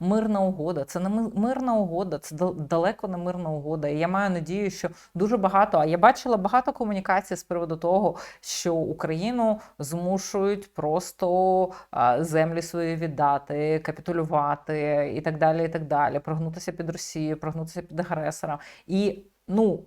Мирна угода, це не мирна угода, це далеко не мирна угода. І я маю надію, що дуже багато. А я бачила багато комунікацій з приводу того, що Україну змушують просто землі свої віддати, капітулювати і так далі. І так далі, прогнутися під Росію, прогнутися під агресора. І ну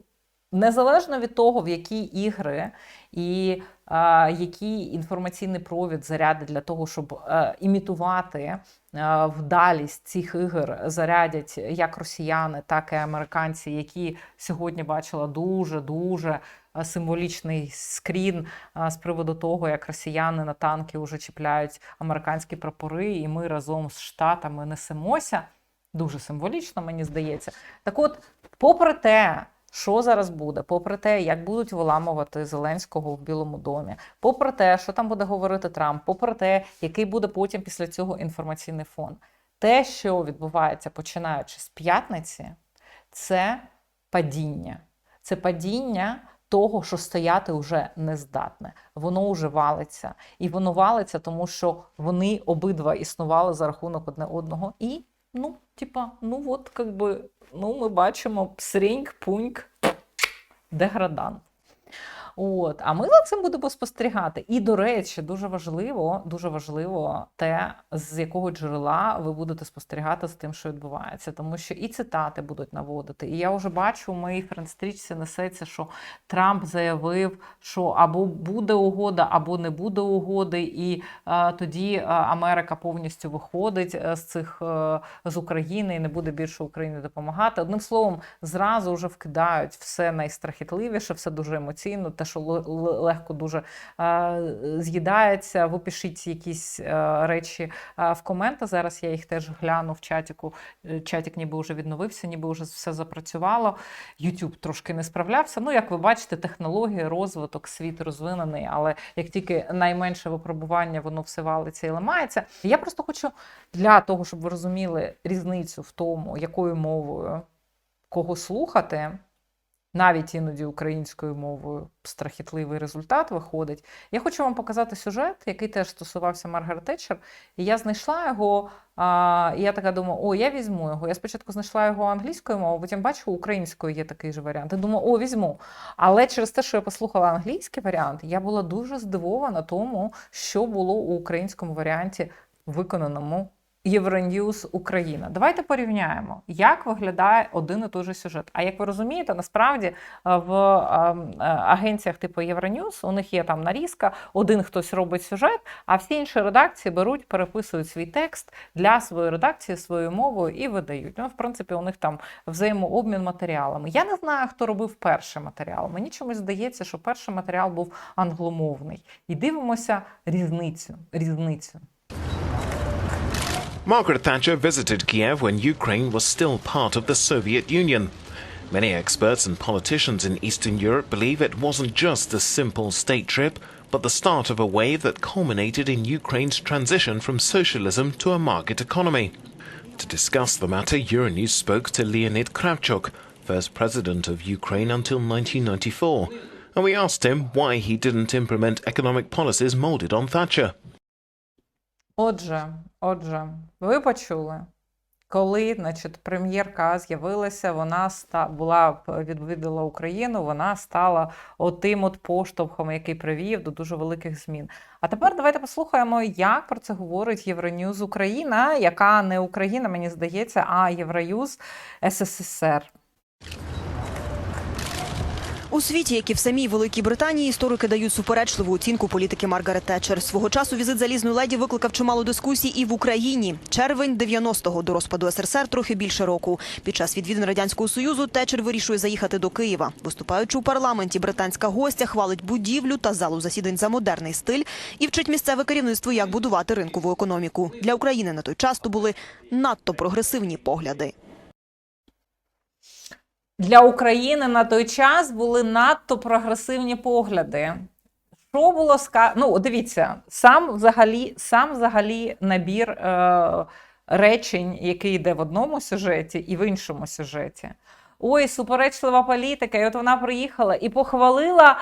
незалежно від того, в які ігри і а, який інформаційний провід заряди для того, щоб а, імітувати е, вдалість цих ігор зарядять як росіяни, так і американці, які сьогодні бачила дуже дуже е, символічний скрін е, з приводу того, як росіяни на танки вже чіпляють американські прапори, і ми разом з штатами несемося. Дуже символічно, мені здається. Так от, попри те, що зараз буде, попри те, як будуть виламувати Зеленського в Білому домі, попри те, що там буде говорити Трамп, попри те, який буде потім після цього інформаційний фон, те, що відбувається починаючи з п'ятниці, це падіння. Це падіння того, що стояти вже не здатне. Воно вже валиться. І воно валиться, тому що вони обидва існували за рахунок одне одного. І, ну, типа, ну от, как ну, ми бачимо псріньк, пуньк, деградант. От, а ми за цим будемо спостерігати. І, до речі, дуже важливо, дуже важливо те, з якого джерела ви будете спостерігати з тим, що відбувається. Тому що і цитати будуть наводити. І я вже бачу, в моїй френстрічці несеться, що Трамп заявив, що або буде угода, або не буде угоди, і е, тоді е, Америка повністю виходить е, з цих е, з України і не буде більше Україні допомагати. Одним словом, зразу вже вкидають все найстрахітливіше, все дуже емоційно, те, що легко дуже з'їдається. Ви пишіть якісь е, речі в коменти. Зараз я їх теж гляну в чатіку. Е, Чатік ніби вже відновився, ніби вже все запрацювало. YouTube трошки не справлявся. Ну, як ви бачите, технології, розвиток, світ розвинений, але як тільки найменше випробування, воно все валиться і ламається. Я просто хочу для того, щоб ви розуміли різницю в тому, якою мовою кого слухати. Навіть іноді українською мовою страхітливий результат виходить. Я хочу вам показати сюжет, який теж стосувався Маргарет Тетчер. І я знайшла його. А, і я така думаю, о, я візьму його. Я спочатку знайшла його англійською мовою, потім бачу, українською є такий же варіант. І думаю, о, візьму. Але через те, що я послухала англійський варіант, я була дуже здивована тому, що було у українському варіанті виконаному. Євроньюз Україна. Давайте порівняємо, як виглядає один і той же сюжет. А як ви розумієте, насправді е, в е, е, агенціях типу Євроньюз у них є там нарізка, один хтось робить сюжет, а всі інші редакції беруть, переписують свій текст для своєї редакції своєю мовою і видають. Ну, в принципі, у них там взаємообмін матеріалами. Я не знаю, хто робив перший матеріал. Мені чомусь здається, що перший матеріал був англомовний. І дивимося різницю. різницю. Margaret Thatcher visited Kiev when Ukraine was still part of the Soviet Union. Many experts and politicians in Eastern Europe believe it wasn't just a simple state trip, but the start of a wave that culminated in Ukraine's transition from socialism to a market economy. To discuss the matter, Euronews spoke to Leonid Kravchuk, first president of Ukraine until 1994, and we asked him why he didn't implement economic policies molded on Thatcher. Отже, отже, ви почули, коли значить, прем'єрка з'явилася, вона була відвідала Україну, вона стала отим от поштовхом, який привів до дуже великих змін. А тепер давайте послухаємо, як про це говорить Євроньюз Україна, яка не Україна, мені здається, а Євроюз СССР. У світі, як і в самій Великій Британії, історики дають суперечливу оцінку політики Маргарет Тетчер. Свого часу візит залізної леді викликав чимало дискусій і в Україні. Червень 90-го до розпаду СРСР трохи більше року. Під час відвідин радянського союзу Тетчер вирішує заїхати до Києва. Виступаючи у парламенті, британська гостя хвалить будівлю та залу засідань за модерний стиль і вчить місцеве керівництво, як будувати ринкову економіку. Для України на той час то були надто прогресивні погляди. Для України на той час були надто прогресивні погляди. Що було ска... Ну, дивіться, сам взагалі, сам взагалі набір е... речень, який йде в одному сюжеті і в іншому сюжеті. Ой, суперечлива політика. І от вона приїхала і похвалила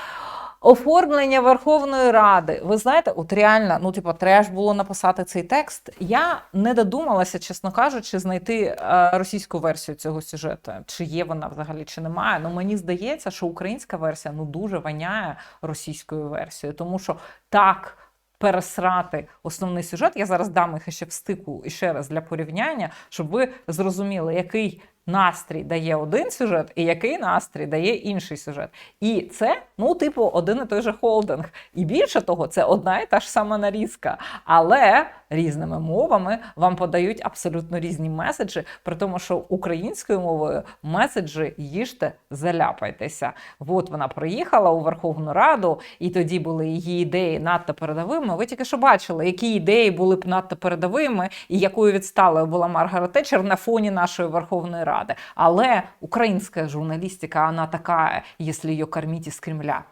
Оформлення Верховної Ради. Ви знаєте, от реально, ну типу, треш було написати цей текст. Я не додумалася, чесно кажучи, знайти е, російську версію цього сюжету. Чи є вона взагалі, чи немає. Ну мені здається, що українська версія ну дуже воняє російською версією, тому що так. Пересрати основний сюжет. Я зараз дам їх ще в стику і ще раз для порівняння, щоб ви зрозуміли, який настрій дає один сюжет і який настрій дає інший сюжет. І це, ну, типу, один і той же холдинг. І більше того, це одна і та ж сама нарізка. Але різними мовами вам подають абсолютно різні меседжі, при тому, що українською мовою меседжі їжте, заляпайтеся. От вона приїхала у Верховну Раду, і тоді були її ідеї надто передовими. Ви тільки що бачили, які ідеї були б надто передовими, і якою відсталою була Маргарет Тетчер на фоні нашої Верховної Ради. Але українська журналістика, вона така, якщо її корміть із Кремля.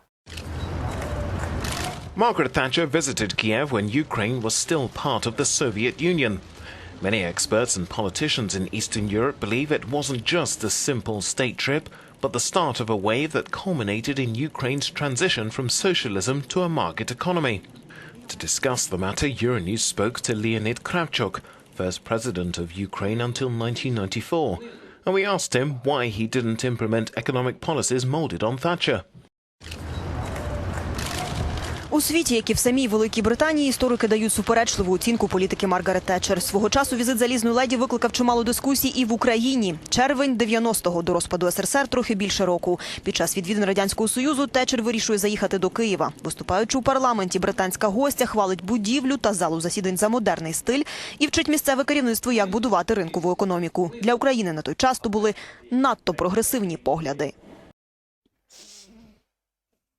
Margaret Thatcher visited Kiev when Ukraine was still part of the Soviet Union. Many experts and politicians in Eastern Europe believe it wasn't just a simple state trip, but the start of a wave that culminated in Ukraine's transition from socialism to a market economy. To discuss the matter, Euronews spoke to Leonid Kravchuk, first president of Ukraine until 1994, and we asked him why he didn't implement economic policies molded on Thatcher. У світі, як і в самій Великій Британії, історики дають суперечливу оцінку політики Маргарет Тетчер. Свого часу візит залізної леді викликав чимало дискусій і в Україні. Червень 90-го до розпаду СРСР трохи більше року. Під час відвідин радянського союзу Тетчер вирішує заїхати до Києва. Виступаючи у парламенті, британська гостя хвалить будівлю та залу засідань за модерний стиль і вчить місцеве керівництво, як будувати ринкову економіку. Для України на той час то були надто прогресивні погляди.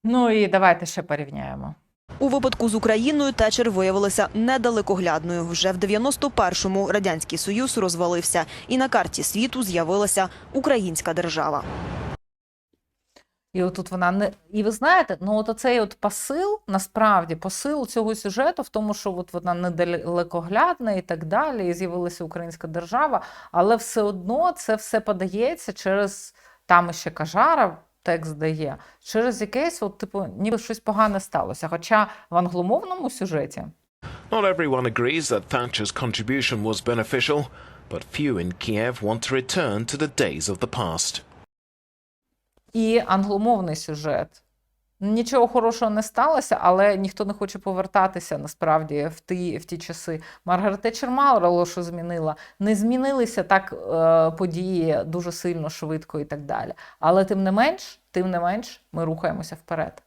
Ну і давайте ще порівняємо. У випадку з Україною Течер виявилася недалекоглядною. Вже в 91-му радянський союз розвалився, і на карті світу з'явилася українська держава. І отут вона не. І ви знаєте, ну от оцей от посил, насправді, посил цього сюжету в тому, що от вона недалекоглядна і так далі, і з'явилася українська держава, але все одно це все подається через там ще Кажара. Текст дає через якесь, от, типу, ніби щось погане сталося. Хоча в англомовному сюжеті Not everyone agrees that Thatcher's contribution was beneficial, but few in Kiev want to return to the days of the past. і англомовний сюжет. Нічого хорошого не сталося, але ніхто не хоче повертатися насправді в ті, в ті часи. Маргарет Тетчер мало що змінила. Не змінилися так е, події дуже сильно, швидко і так далі. Але тим не менш, тим не менш, ми рухаємося вперед.